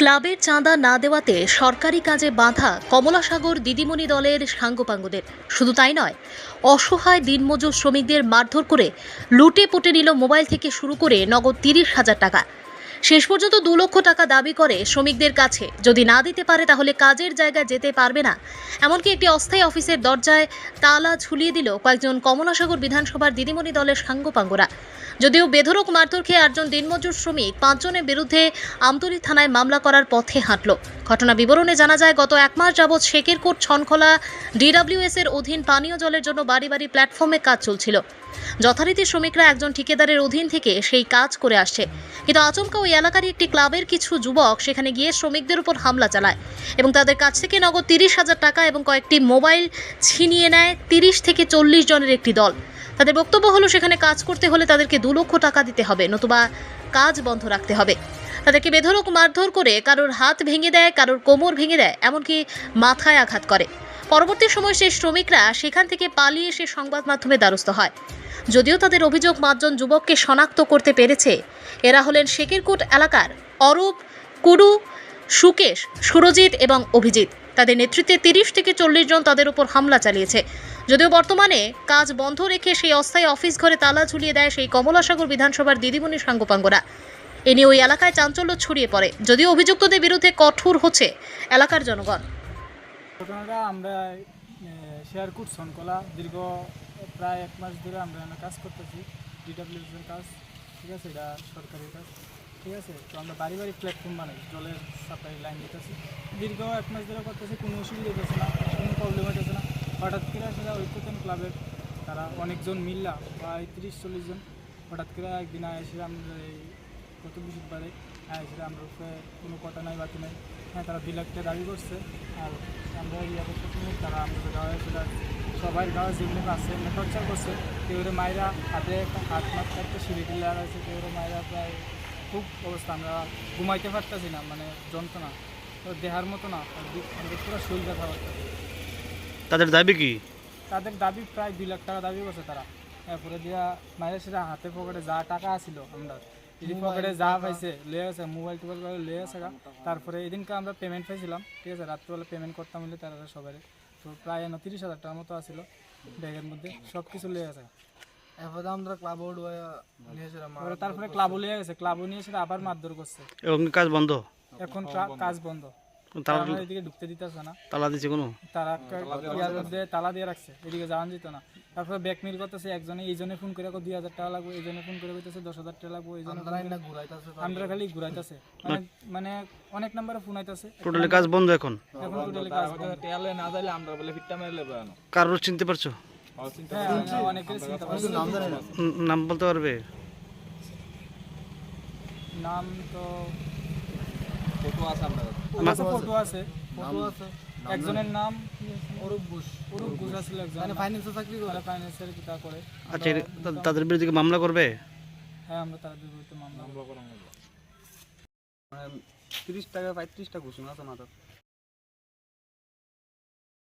ক্লাবের চাঁদা না দেওয়াতে সরকারি কাজে বাধা কমলাসাগর দিদিমণি দলের সাঙ্গপাঙ্গদের। শুধু তাই নয়, অসহায় দিনমজুর শ্রমিকদের মারধর করে লুটে পুটে নিল মোবাইল থেকে শুরু করে নগদ তিরিশ হাজার টাকা। শেষ পর্যন্ত দু লক্ষ টাকা দাবি করে শ্রমিকদের কাছে। যদি না দিতে পারে তাহলে কাজের জায়গায় যেতে পারবে না। এমনকি একটি অস্থায়ী অফিসের দরজায় তালা ঝুলিয়ে দিল কয়েকজন কমলাসাগর বিধানসভার দিদিমণি দলের সাঙ্গপাঙ্গরা। যদিও বেধরক মারধর খেয়ে আটজন দিনমজুর শ্রমিক, পাঁচজনের বিরুদ্ধে আমতলী থানায় মামলা করার পথে হাঁটল। ঘটনা বিবরণে জানা যায়, গত এক মাস যাবৎ শেকেরকোট ছনখোলা, ডিডাব্লিউএস এর অধীন পানীয় জলের জন্য বাড়ি বাড়ি প্ল্যাটফর্মে কাজ চলছিল। যথারীতি শ্রমিকরা একজন ঠিকাদারের অধীন থেকে সেই কাজ করে আসছে। কিন্তু আচমকা ওই এলাকারই একটি ক্লাবের কিছু যুবক সেখানে গিয়ে শ্রমিকদের উপর হামলা চালায় এবং তাদের কাছ থেকে নগদ তিরিশ হাজার টাকা এবং কয়েকটি মোবাইল ছিনিয়ে নেয় তিরিশ থেকে চল্লিশ জনের একটি দল। তাদের বক্তব্য হলো, সেখানে কাজ করতে হলে তাদেরকে দু লক্ষ টাকা দিতে হবে, নতুবা কাজ বন্ধ রাখতে হবে। তাদেরকে বেধরক মারধর করে কারোর হাত ভেঙে দেয়, কারোর কোমর ভেঙে দেয়, এমনকি মাথায় আঘাত করে। পরবর্তী সময় সেই শ্রমিকরা সেখান থেকে পালিয়ে এসে সংবাদ মাধ্যমে দ্বারস্থ হয়। যদিও তাদের অভিযোগ পাঁচজন যুবককে শনাক্ত করতে পেরেছে, এরা হলেন শেকেরকোট এলাকার অরূপ কুডু সুকেশ, সুরজিৎ এবং অভিজিৎ। তাদের নেতৃত্বে তিরিশ থেকে চল্লিশ জন তাদের উপর হামলা চালিয়েছে। যদিও বর্তমানে কাজ বন্ধ রেখে সেই অস্থায়ী অফিস ঘরে তালা ঝুলিয়ে দেয় সেই কমলাসাগর বিধানসভার দিদিমণি সাঙ্গপাঙ্গরা। এ নিয়ে ওই এলাকায় চাঞ্চল্য ছড়িয়ে পড়ে। যদিও অভিযুক্তদের বিরুদ্ধে কঠোর হচ্ছে এলাকার জনগণ। ঘটনাটা আমরা শেয়ারকুট সনকলা দীর্ঘ প্রায় এক মাস ধরে আমরা কাজ করতেছি। ডিডাব্লিউএস এর কাজ, ঠিক আছে? এটা সরকারি কাজ, ঠিক আছে? তো আমরা বাড়ি বাড়ি প্ল্যাটফর্ম বানাই, জলের সাপ্লাই লাইন দিতেছি। দীর্ঘ এক মাস ধরে করতেছি, কোনো অসুবিধা হইতেছে না, কোনো প্রবলেম হইতেছে না। হঠাৎ করে সেটা ঐক্যতন ক্লাবের তারা অনেকজন মিল্লা, প্রায় তিরিশ চল্লিশ জন। হঠাৎ করে একদিন এসে আমরা এই কত বৃহস্পতিবারে এসে আমরা কোনো কথা নাই, বাকি নাই। হ্যাঁ তারা দুই দাবি করছে। আর আমরা ইয়া করতে তারা আমাদের গাঁয়ে সেটা সবাই গাঁয়ে যেগুলো আছে টর্চার করছে। কেউ মায়েরা হাতে একটা হাত মাত্র একটা সিঁড়ি টিলে আছে কেউ মায়েরা প্রায় খুব অবস্থা। আমরা ঘুমাইতে পারতেছি না মানে যন্ত্রণা। দেহার মতো না আমাদের পুরো শরীর করতেছে। তাদের দাবি কি? তাদের দাবি প্রায় দুই লাখ টাকা দাবি করছে তারা। এরপরে দিয়া মায়ের সেটা হাতে পকেটে যা টাকা আছিল আমরা পকেটে যা পাইছে লয়ে আছে মোবাইল টোবাইল করে লয়ে আছে তারপরে এদিনকে আমরা পেমেন্ট পাইছিলাম ঠিক আছে রাত্রিবেলা পেমেন্ট করতাম হলে তারা সবাই তো প্রায় তিরিশ হাজার টাকার মতো আছিল ব্যাগের মধ্যে সব কিছু লয়ে আছে এরপরে আমরা ক্লাব তারপরে ক্লাবও লিয়ে গেছে ক্লাবও নিয়ে সেটা আবার মারধর করছে। এবং কাজ বন্ধ? এখন কাজ বন্ধ। তালা তারা এদিকে ঢুকতে দিতেছে না। তালা দিচ্ছে কোনো? তারা একটা তালা দিয়ে রাখছে এদিকে যাওয়ান যেত না। তারপরে ব্যাক মিল করতেছে একজনে এই জন্য ফোন করে দুই হাজার টাকা লাগবে এই ফোন করে কইতেছে দশ হাজার টাকা লাগবে এই জন্য আমরা না ঘুরাইতেছে আমরা খালি ঘুরাইতেছে। মানে মানে অনেক নাম্বারে ফোন আইতাছে। টোটালি কাজ বন্ধ এখন। এখন টোটালি কাজ বন্ধ। টেয়ালে না যাইলে আমরা বলে ফিটটা মেরে লেবে আনো কারোর চিনতে পারছ? হ্যাঁ আমরা অনেকেরই চিন্তা করছি। নাম জানি না। উম, নাম বলতে পারবে? নাম তো ফটো আছে আপনাদের আমার কাছে? ফটো আছে। ফটো আছে। একজনের নাম? অরূপ ঘোষ। অরূপ ঘোষ আসলে একজন। মানে ফাইন্যান্সে চাকরি করে। ফাইন্যান্সের কিতা করে। আচ্ছা তাদের বিরুদ্ধে কি মামলা করবে? হ্যাঁ আমরা তাদের বিরুদ্ধে মামলা করব। মানে তিরিশ টাকা পঁয়ত্রিশ টাকা ঘুষুন আছে মাত্র